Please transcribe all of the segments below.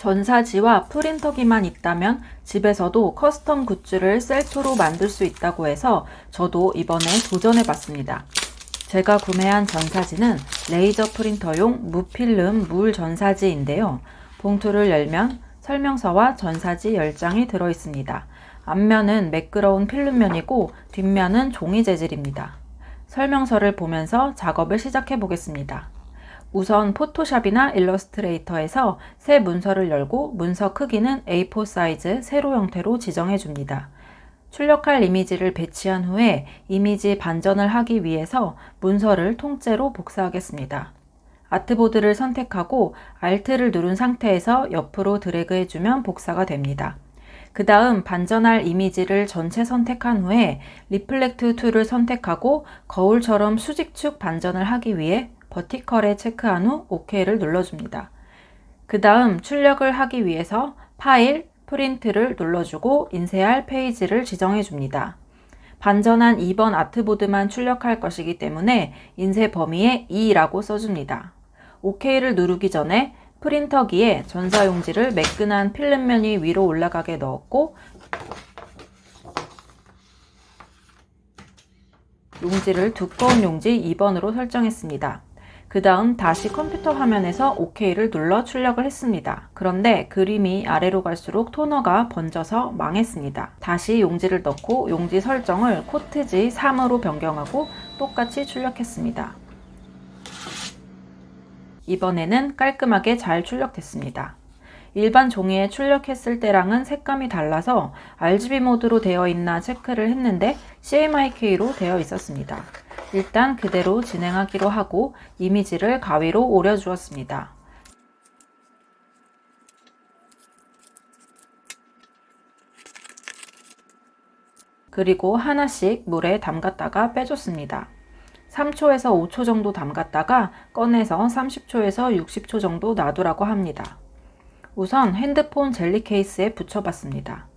전사지와 프린터기만 있다면 집에서도 커스텀 굿즈를 셀프로 만들 수 있다고 해서 저도 이번에 도전해 봤습니다. 제가 구매한 전사지는 레이저 프린터용 무필름 물 전사지인데요. 봉투를 열면 설명서와 전사지 10장이 들어 있습니다. 앞면은 매끄러운 필름면이고 뒷면은 종이 재질입니다. 설명서를 보면서 작업을 시작해 보겠습니다. 우선 포토샵이나 일러스트레이터에서 새 문서를 열고 문서 크기는 A4 사이즈 세로 형태로 지정해 줍니다. 출력할 이미지를 배치한 후에 이미지 반전을 하기 위해서 문서를 통째로 복사하겠습니다. 아트보드를 선택하고 Alt를 누른 상태에서 옆으로 드래그 해주면 복사가 됩니다. 그 다음 반전할 이미지를 전체 선택한 후에 리플렉트 툴을 선택하고 거울처럼 수직축 반전을 하기 위해 버티컬에 체크한 후 OK를 눌러줍니다. 그 다음 출력을 하기 위해서 파일, 프린트를 눌러주고 인쇄할 페이지를 지정해 줍니다. 반전한 2번 아트보드만 출력할 것이기 때문에 인쇄 범위에 2라고 써줍니다. OK를 누르기 전에 프린터기에 전사용지를 매끈한 필름 면이 위로 올라가게 넣었고 용지를 두꺼운 용지 2번으로 설정했습니다. 그 다음 다시 컴퓨터 화면에서 OK를 눌러 출력을 했습니다. 그런데 그림이 아래로 갈수록 토너가 번져서 망했습니다. 다시 용지를 넣고 용지 설정을 코트지 3으로 변경하고 똑같이 출력했습니다. 이번에는 깔끔하게 잘 출력됐습니다. 일반 종이에 출력했을 때랑은 색감이 달라서 RGB 모드로 되어 있나 체크를 했는데 CMYK로 되어 있었습니다. 일단 그대로 진행하기로 하고 이미지를 가위로 오려 주었습니다. 그리고 하나씩 물에 담갔다가 빼줬습니다. 3초에서 5초 정도 담갔다가 꺼내서 30초에서 60초 정도 놔두라고 합니다. 우선 핸드폰 젤리 케이스에 붙여봤습니다.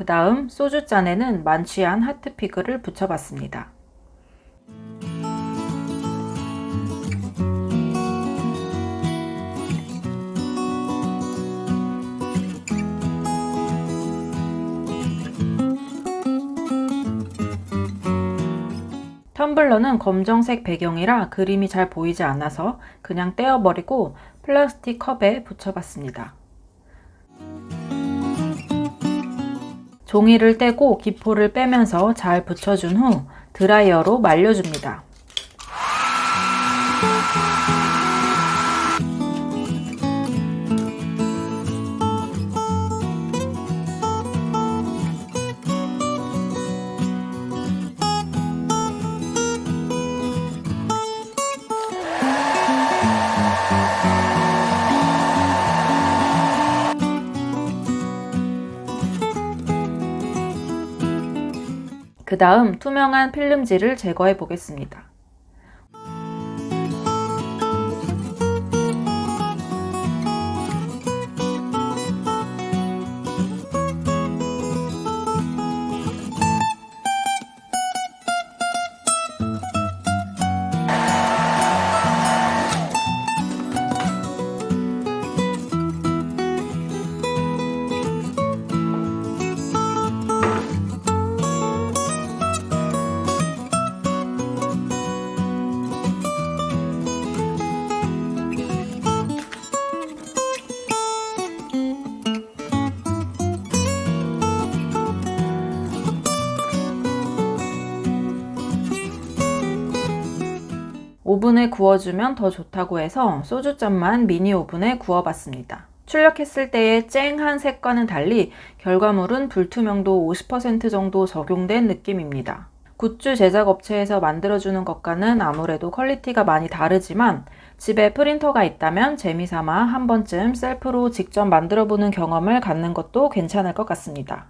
그 다음 소주잔에는 만취한 하트피글을 붙여봤습니다. 텀블러는 검정색 배경이라 그림이 잘 보이지 않아서 그냥 떼어버리고 플라스틱 컵에 붙여봤습니다. 종이를 떼고 기포를 빼면서 잘 붙여준 후 드라이어로 말려줍니다. 그 다음 투명한 필름지를 제거해 보겠습니다. 오븐에 구워주면 더 좋다고 해서 소주잔만 미니 오븐에 구워봤습니다. 출력했을 때의 쨍한 색과는 달리 결과물은 불투명도 50% 정도 적용된 느낌입니다. 굿즈 제작 업체에서 만들어주는 것과는 아무래도 퀄리티가 많이 다르지만 집에 프린터가 있다면 재미삼아 한 번쯤 셀프로 직접 만들어보는 경험을 갖는 것도 괜찮을 것 같습니다.